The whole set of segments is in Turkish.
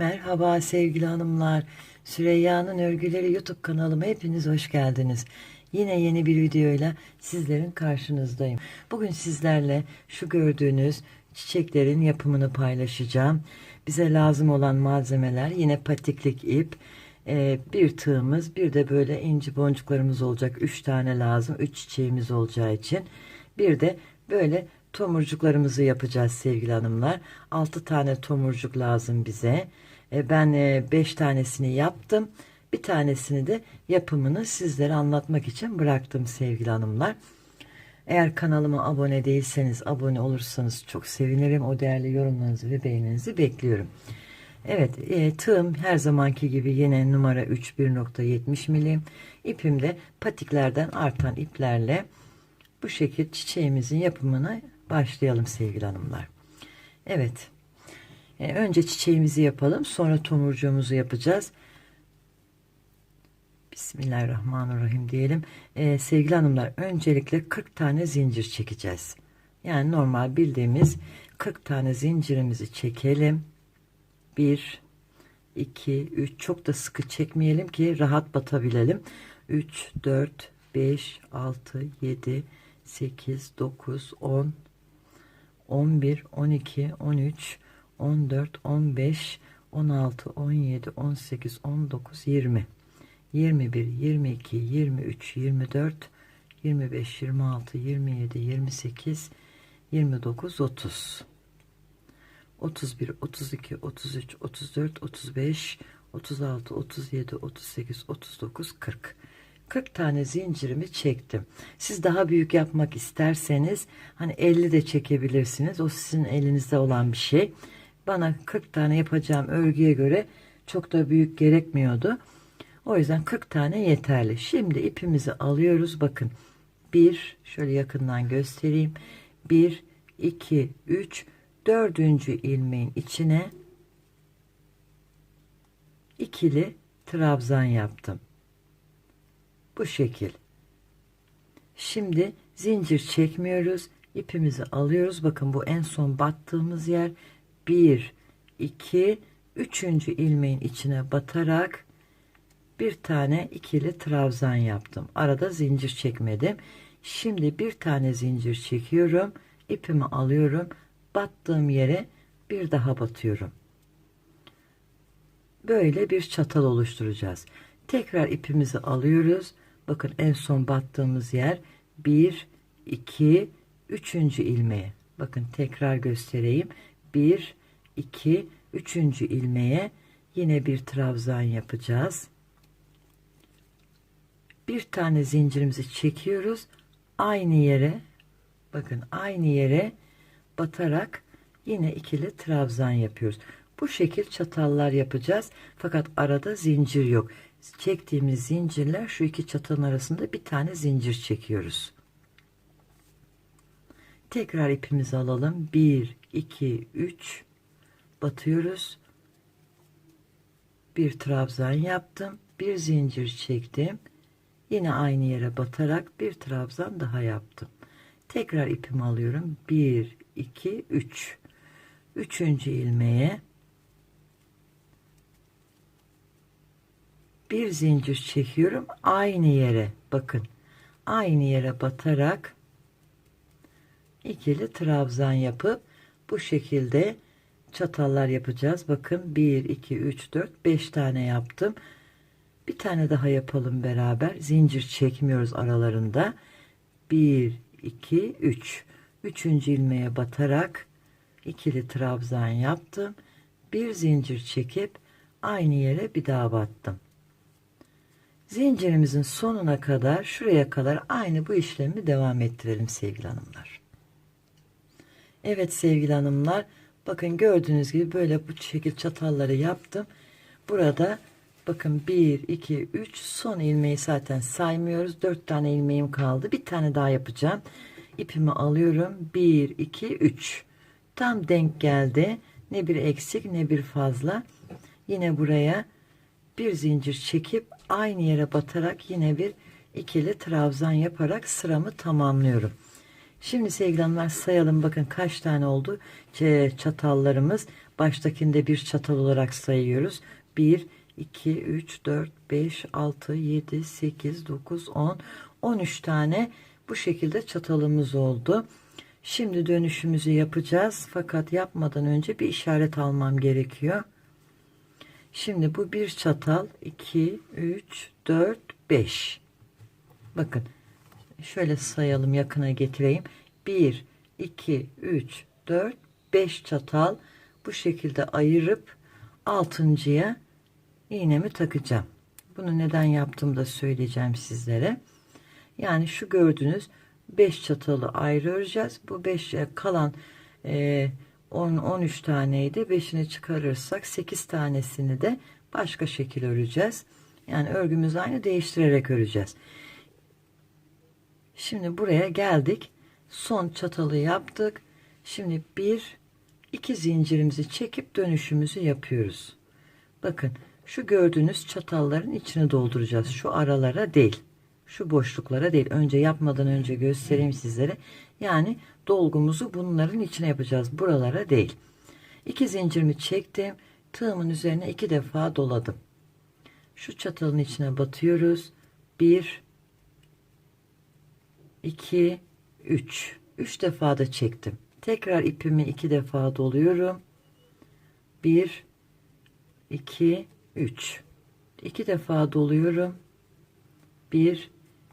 Merhaba sevgili hanımlar. Süreyya'nın Örgüleri YouTube kanalıma hepiniz hoş geldiniz. Yine yeni bir videoyla sizlerin karşınızdayım. Bugün sizlerle şu gördüğünüz çiçeklerin yapımını paylaşacağım. Bize lazım olan malzemeler yine patiklik ip, e, bir tığımız, bir de böyle inci boncuklarımız olacak. Üç tane lazım. Üç çiçeğimiz olacağı için. Bir de böyle tomurcuklarımızı yapacağız sevgili hanımlar. 6 tane tomurcuk lazım bize. E, ben 5 tanesini yaptım. Bir tanesini de yapımını sizlere anlatmak için bıraktım sevgili hanımlar. Eğer kanalıma abone değilseniz abone olursanız çok sevinirim. O değerli yorumlarınızı ve beğeninizi bekliyorum. Evet e, tığım her zamanki gibi yine numara 3 1.70 milim. İpim de patiklerden artan iplerle bu şekil çiçeğimizin yapımına başlayalım sevgili hanımlar. Evet. E, önce çiçeğimizi yapalım. Sonra tomurcuğumuzu yapacağız. Bismillahirrahmanirrahim diyelim. E, sevgili hanımlar öncelikle 40 tane zincir çekeceğiz. Yani normal bildiğimiz 40 tane zincirimizi çekelim. 1 2 3 çok da sıkı çekmeyelim ki rahat batabilelim. 3 4 5 6 7 8 9 10 11 12 13 14 15 16 17 18 19 20 21 22 23 24 25 26 27 28 29 30 31 32 33 34 35 36 37 38 39 40 40 tane zincirimi çektim. Siz daha büyük yapmak isterseniz hani 50 de çekebilirsiniz. O sizin elinizde olan bir şey. Bana 40 tane yapacağım örgüye göre çok da büyük gerekmiyordu. O yüzden 40 tane yeterli. Şimdi ipimizi alıyoruz. Bakın 1 şöyle yakından göstereyim. 1 2 3 dördüncü ilmeğin içine ikili trabzan yaptım. Bu şekil. Şimdi zincir çekmiyoruz. İpimizi alıyoruz. Bakın bu en son battığımız yer. 1 2 3. ilmeğin içine batarak bir tane ikili trabzan yaptım. Arada zincir çekmedim. Şimdi bir tane zincir çekiyorum. İpimi alıyorum. Battığım yere bir daha batıyorum. Böyle bir çatal oluşturacağız. Tekrar ipimizi alıyoruz. Bakın en son battığımız yer 1 2 3. ilmeğe. Bakın tekrar göstereyim. 1 2 3. ilmeğe yine bir trabzan yapacağız. Bir tane zincirimizi çekiyoruz. Aynı yere bakın aynı yere batarak yine ikili trabzan yapıyoruz. Bu şekil çatallar yapacağız. Fakat arada zincir yok çektiğimiz zincirler şu iki çatının arasında bir tane zincir çekiyoruz. Tekrar ipimizi alalım. 1 2 3 batıyoruz. Bir trabzan yaptım. Bir zincir çektim. Yine aynı yere batarak bir trabzan daha yaptım. Tekrar ipimi alıyorum. 1 2 3 üçüncü ilmeğe bir zincir çekiyorum aynı yere bakın aynı yere batarak ikili trabzan yapıp bu şekilde çatallar yapacağız. Bakın 1 2 3 4 5 tane yaptım. Bir tane daha yapalım beraber. Zincir çekmiyoruz aralarında. 1 2 3 üçüncü ilmeğe batarak ikili trabzan yaptım. Bir zincir çekip aynı yere bir daha battım. Zincirimizin sonuna kadar şuraya kadar aynı bu işlemi devam ettirelim sevgili hanımlar. Evet sevgili hanımlar bakın gördüğünüz gibi böyle bu şekil çatalları yaptım. Burada bakın 1 2 3 son ilmeği zaten saymıyoruz. 4 tane ilmeğim kaldı. Bir tane daha yapacağım. İpimi alıyorum. 1 2 3 tam denk geldi. Ne bir eksik ne bir fazla. Yine buraya bir zincir çekip aynı yere batarak yine bir ikili trabzan yaparak sıramı tamamlıyorum. Şimdi sevgili hanımlar sayalım bakın kaç tane oldu çatallarımız. Baştakinde bir çatal olarak sayıyoruz. 1, 2, 3, 4, 5, 6, 7, 8, 9, 10, 13 tane bu şekilde çatalımız oldu. Şimdi dönüşümüzü yapacağız. Fakat yapmadan önce bir işaret almam gerekiyor. Şimdi bu bir çatal 2, 3, 4, 5. Bakın şöyle sayalım yakına getireyim. 1, 2, 3, 4, 5 çatal bu şekilde ayırıp altıncıya iğnemi takacağım. Bunu neden yaptığımı da söyleyeceğim sizlere. Yani şu gördüğünüz 5 çatalı ayrı öreceğiz. Bu 5 kalan e, 10 13 taneydi. 5'ini çıkarırsak 8 tanesini de başka şekil öreceğiz. Yani örgümüzü aynı değiştirerek öreceğiz. Şimdi buraya geldik. Son çatalı yaptık. Şimdi bir iki zincirimizi çekip dönüşümüzü yapıyoruz. Bakın şu gördüğünüz çatalların içini dolduracağız. Şu aralara değil. Şu boşluklara değil. Önce yapmadan önce göstereyim sizlere. Yani dolgumuzu bunların içine yapacağız. Buralara değil. İki zincirimi çektim. Tığımın üzerine iki defa doladım. Şu çatalın içine batıyoruz. Bir, 2 3 3 defa da çektim. Tekrar ipimi 2 defa doluyorum. 1 2 3 2 defa doluyorum. 1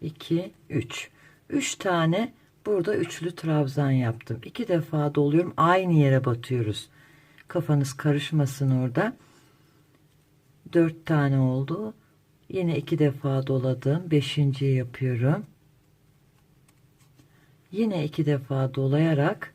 2 3 3 tane burada üçlü trabzan yaptım. 2 defa doluyorum. Aynı yere batıyoruz. Kafanız karışmasın orada. 4 tane oldu. Yine 2 defa doladım. 5.yi yapıyorum. Yine iki defa dolayarak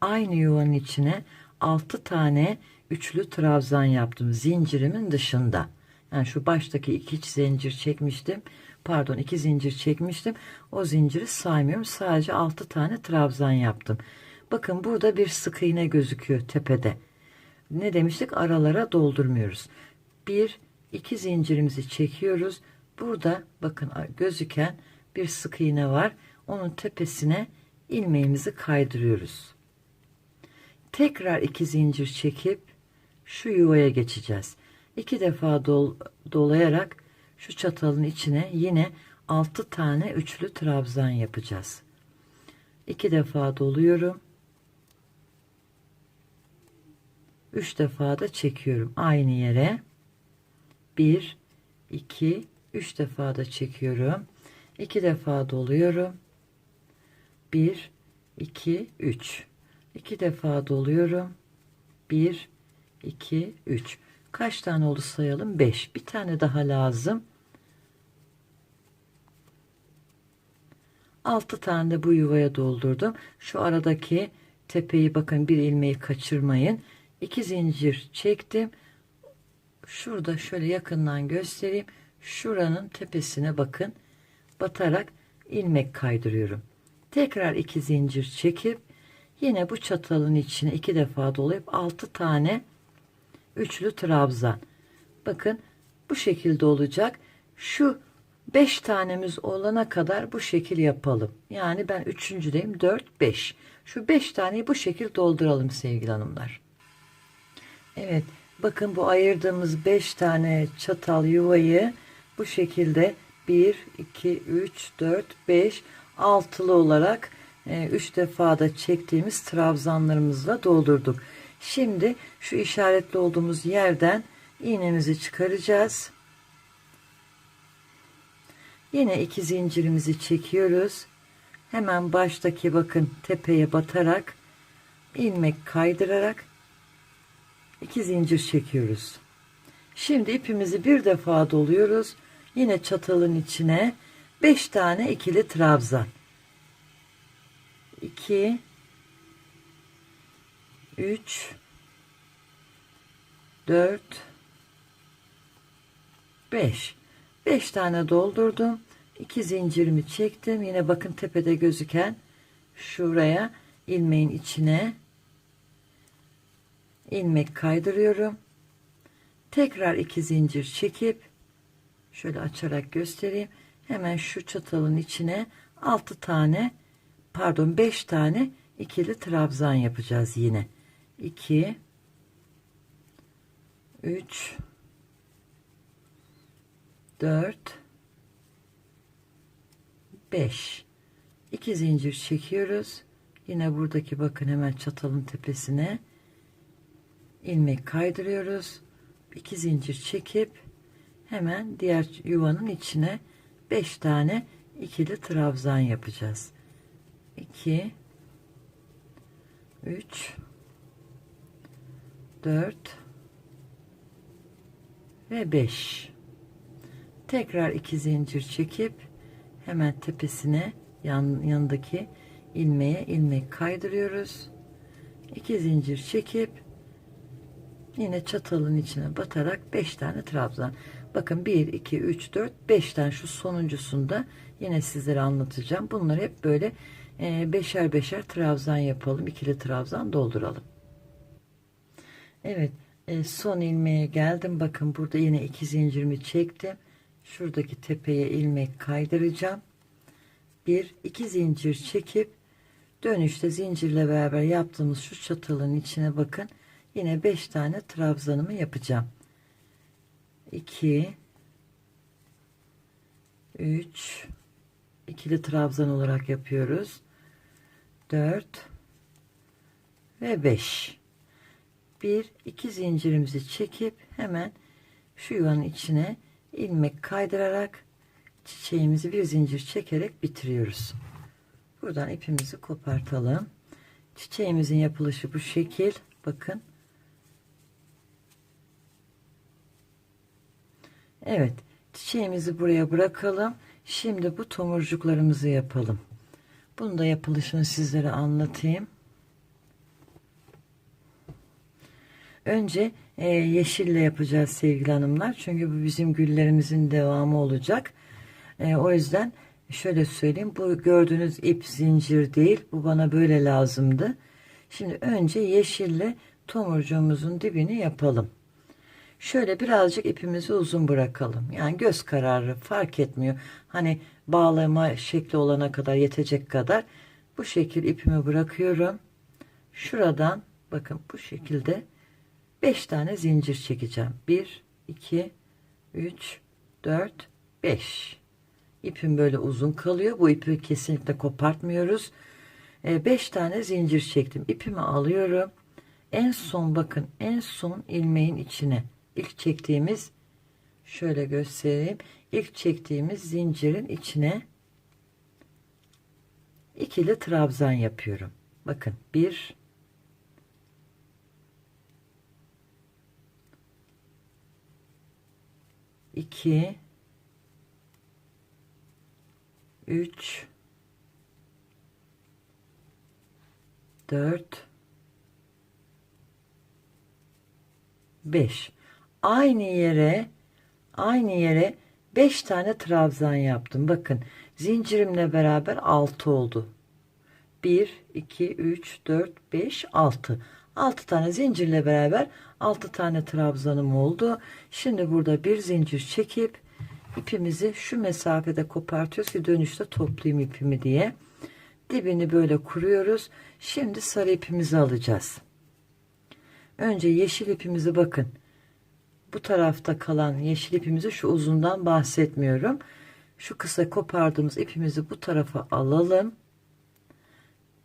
aynı yuvanın içine 6 tane üçlü trabzan yaptım zincirimin dışında. Yani şu baştaki iki zincir çekmiştim. Pardon iki zincir çekmiştim. O zinciri saymıyorum. Sadece 6 tane trabzan yaptım. Bakın burada bir sık iğne gözüküyor tepede. Ne demiştik? Aralara doldurmuyoruz. Bir, iki zincirimizi çekiyoruz. Burada bakın gözüken bir sık iğne var onun tepesine ilmeğimizi kaydırıyoruz. Tekrar iki zincir çekip şu yuvaya geçeceğiz. İki defa dol, dolayarak şu çatalın içine yine altı tane üçlü trabzan yapacağız. İki defa doluyorum. Üç defa da çekiyorum aynı yere. Bir, iki, üç defa da çekiyorum. İki defa doluyorum. 1 2 3 2 defa doluyorum. 1 2 3 kaç tane oldu sayalım? 5 bir tane daha lazım. 6 tane de bu yuvaya doldurdum. Şu aradaki tepeyi bakın bir ilmeği kaçırmayın. 2 zincir çektim. Şurada şöyle yakından göstereyim. Şuranın tepesine bakın. Batarak ilmek kaydırıyorum tekrar iki zincir çekip yine bu çatalın içine iki defa dolayıp altı tane üçlü trabzan bakın bu şekilde olacak. Şu beş tanemiz olana kadar bu şekil yapalım. Yani ben üçüncüdeyim dört beş. Şu beş taneyi bu şekil dolduralım sevgili hanımlar. Evet bakın bu ayırdığımız beş tane çatal yuvayı bu şekilde 1 2 3 4 5 altılı olarak 3 e, defa da çektiğimiz trabzanlarımızla doldurduk. Şimdi şu işaretli olduğumuz yerden iğnemizi çıkaracağız. Yine iki zincirimizi çekiyoruz. Hemen baştaki bakın tepeye batarak ilmek kaydırarak iki zincir çekiyoruz. Şimdi ipimizi bir defa doluyoruz. Yine çatalın içine 5 tane ikili trabzan. 2 3 4 5 5 tane doldurdum. 2 zincirimi çektim. Yine bakın tepede gözüken şuraya ilmeğin içine ilmek kaydırıyorum. Tekrar iki zincir çekip şöyle açarak göstereyim hemen şu çatalın içine 6 tane pardon 5 tane ikili trabzan yapacağız yine. 2 3 4 5 2 zincir çekiyoruz. Yine buradaki bakın hemen çatalın tepesine ilmek kaydırıyoruz. 2 zincir çekip hemen diğer yuvanın içine 5 tane ikili trabzan yapacağız. 2 3 4 ve 5 tekrar 2 zincir çekip hemen tepesine yan, yanındaki ilmeğe ilmek kaydırıyoruz. 2 zincir çekip yine çatalın içine batarak 5 tane trabzan. Bakın 1 2 3 4 5 tane şu sonuncusunda yine sizlere anlatacağım. Bunları hep böyle e, beşer beşer trabzan yapalım ikili trabzan dolduralım. Evet e, son ilmeğe geldim. Bakın burada yine iki zincirimi çektim. Şuradaki tepeye ilmek kaydıracağım. Bir iki zincir çekip dönüşte zincirle beraber yaptığımız şu çatalın içine bakın yine 5 tane trabzanımı yapacağım. 2 3 ikili trabzan olarak yapıyoruz. 4 ve 5 bir iki zincirimizi çekip hemen şu yuvanın içine ilmek kaydırarak çiçeğimizi bir zincir çekerek bitiriyoruz. Buradan ipimizi kopartalım. Çiçeğimizin yapılışı bu şekil. Bakın Evet çiçeğimizi buraya bırakalım şimdi bu tomurcuklarımızı yapalım bunu da yapılışını sizlere anlatayım Önce e, yeşille yapacağız sevgili hanımlar. Çünkü bu bizim güllerimizin devamı olacak. E, o yüzden şöyle söyleyeyim. Bu gördüğünüz ip zincir değil. Bu bana böyle lazımdı. Şimdi önce yeşille tomurcuğumuzun dibini yapalım. Şöyle birazcık ipimizi uzun bırakalım. Yani göz kararı fark etmiyor. Hani bağlama şekli olana kadar yetecek kadar bu şekil ipimi bırakıyorum. Şuradan bakın bu şekilde 5 tane zincir çekeceğim. 1 2 3 4 5 ipim böyle uzun kalıyor. Bu ipi kesinlikle kopartmıyoruz. 5 e, tane zincir çektim. İpimi alıyorum. En son bakın en son ilmeğin içine ilk çektiğimiz şöyle göstereyim. İlk çektiğimiz zincirin içine ikili trabzan yapıyorum. Bakın 1 2 3 4 5 aynı yere aynı yere 5 tane trabzan yaptım bakın zincirimle beraber 6 oldu 1 2 3 4 5 6 6 tane zincirle beraber 6 tane trabzanım oldu. Şimdi burada bir zincir çekip ipimizi şu mesafede kopartıyoruz ki dönüşte toplayayım ipimi diye. Dibini böyle kuruyoruz. Şimdi sarı ipimizi alacağız. Önce yeşil ipimizi bakın. Bu tarafta kalan yeşil ipimizi şu uzundan bahsetmiyorum. Şu kısa kopardığımız ipimizi bu tarafa alalım.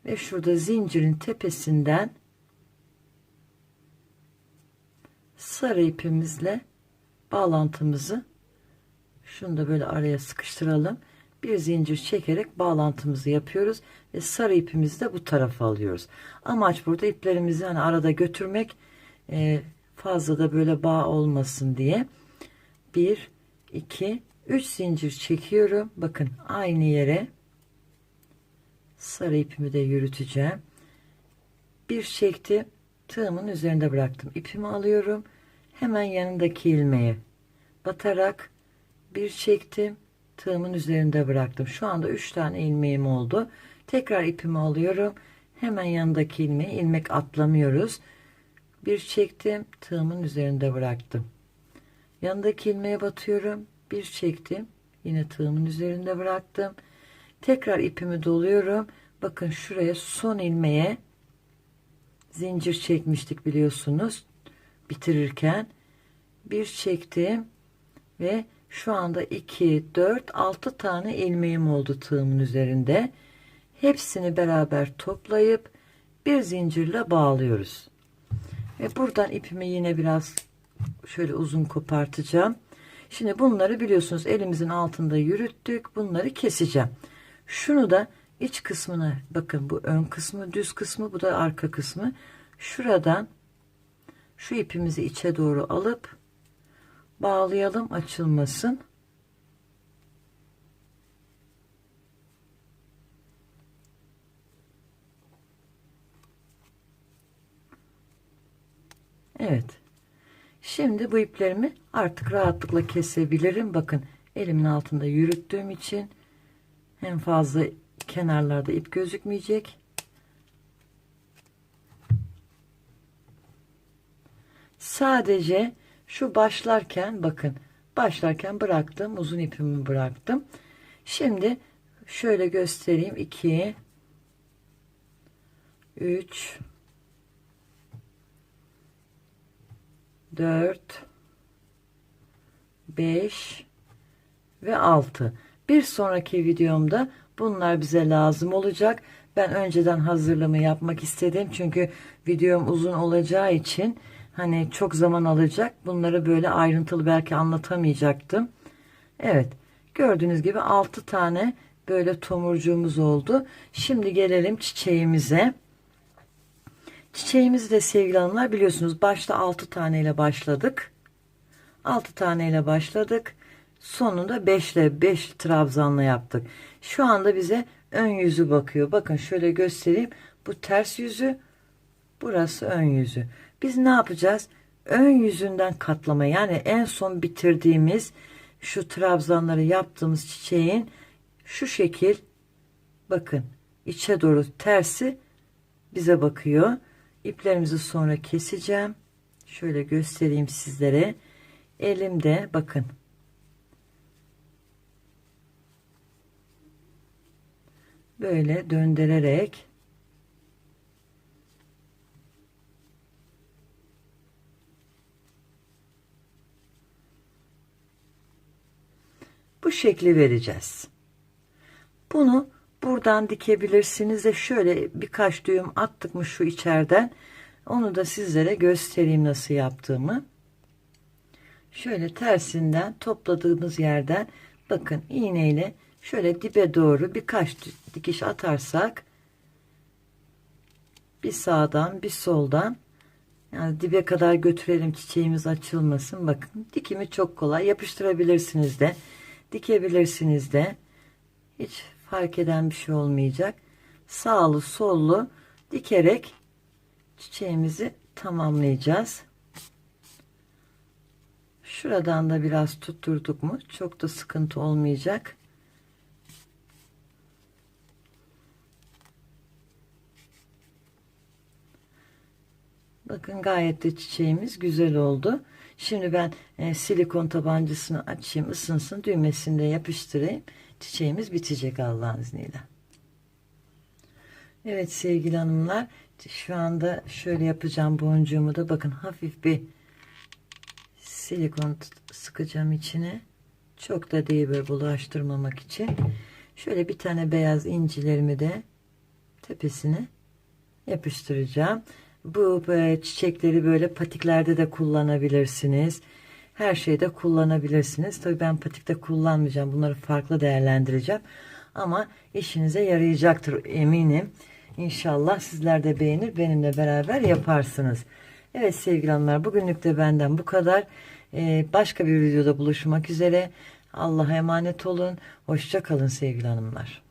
Ve şurada zincirin tepesinden sarı ipimizle bağlantımızı şunu da böyle araya sıkıştıralım. Bir zincir çekerek bağlantımızı yapıyoruz ve sarı ipimizi de bu tarafa alıyoruz. Amaç burada iplerimizi hani arada götürmek e, fazla da böyle bağ olmasın diye. 1 2 3 zincir çekiyorum. Bakın aynı yere sarı ipimi de yürüteceğim. Bir çekti tığımın üzerinde bıraktım. İpimi alıyorum. Hemen yanındaki ilmeğe batarak bir çektim. Tığımın üzerinde bıraktım. Şu anda 3 tane ilmeğim oldu. Tekrar ipimi alıyorum. Hemen yanındaki ilmeğe ilmek atlamıyoruz. Bir çektim. Tığımın üzerinde bıraktım. Yanındaki ilmeğe batıyorum. Bir çektim. Yine tığımın üzerinde bıraktım. Tekrar ipimi doluyorum. bakın şuraya son ilmeğe zincir çekmiştik biliyorsunuz bitirirken bir çektim ve şu anda 2 4 6 tane ilmeğim oldu tığımın üzerinde hepsini beraber toplayıp bir zincirle bağlıyoruz ve buradan ipimi yine biraz şöyle uzun kopartacağım. Şimdi bunları biliyorsunuz elimizin altında yürüttük bunları keseceğim. Şunu da iç kısmına bakın bu ön kısmı düz kısmı bu da arka kısmı. Şuradan şu ipimizi içe doğru alıp bağlayalım açılmasın Evet. Şimdi bu iplerimi artık rahatlıkla kesebilirim. Bakın elimin altında yürüttüğüm için hem fazla kenarlarda ip gözükmeyecek. Sadece şu başlarken bakın başlarken bıraktım uzun ipimi bıraktım. Şimdi şöyle göstereyim. 2 3 4 5 ve 6 bir sonraki videomda bunlar bize lazım olacak. Ben önceden hazırlama yapmak istedim çünkü videom uzun olacağı için hani çok zaman alacak. Bunları böyle ayrıntılı belki anlatamayacaktım. Evet gördüğünüz gibi 6 tane böyle tomurcuğumuz oldu. Şimdi gelelim çiçeğimize Çiçeğimizi de sevgili hanımlar biliyorsunuz başta 6 tane ile başladık. 6 tane ile başladık. Sonunda 5 ile 5 trabzanla yaptık. Şu anda bize ön yüzü bakıyor. Bakın şöyle göstereyim. Bu ters yüzü. Burası ön yüzü. Biz ne yapacağız? Ön yüzünden katlama yani en son bitirdiğimiz şu trabzanları yaptığımız çiçeğin şu şekil bakın içe doğru tersi bize bakıyor. İplerimizi sonra keseceğim. Şöyle göstereyim sizlere. Elimde bakın. Böyle döndürerek bu şekli vereceğiz. Bunu buradan dikebilirsiniz de şöyle birkaç düğüm attık mı şu içeriden. Onu da sizlere göstereyim nasıl yaptığımı. Şöyle tersinden topladığımız yerden bakın iğneyle şöyle dibe doğru birkaç dikiş atarsak bir sağdan bir soldan yani dibe kadar götürelim çiçeğimiz açılmasın. Bakın dikimi çok kolay yapıştırabilirsiniz de dikebilirsiniz de. Hiç fark eden bir şey olmayacak. Sağlı sollu dikerek çiçeğimizi tamamlayacağız. Şuradan da biraz tutturduk mu çok da sıkıntı olmayacak. Bakın gayet de çiçeğimiz güzel oldu. Şimdi ben e, silikon tabancasını açayım ısınsın düğmesini de yapıştırayım çiçeğimiz bitecek Allah'ın izniyle. Evet sevgili hanımlar şu anda şöyle yapacağım boncuğumu da bakın hafif bir silikon sıkacağım içine. Çok da değil böyle bulaştırmamak için. Şöyle bir tane beyaz incilerimi de tepesine yapıştıracağım. Bu çiçekleri böyle patiklerde de kullanabilirsiniz her şeyde kullanabilirsiniz. Tabii ben patikte kullanmayacağım. Bunları farklı değerlendireceğim. Ama işinize yarayacaktır eminim. İnşallah sizler de beğenir benimle beraber yaparsınız. Evet sevgili hanımlar bugünlük de benden bu kadar. Ee, başka bir videoda buluşmak üzere. Allah'a emanet olun. Hoşça kalın sevgili hanımlar.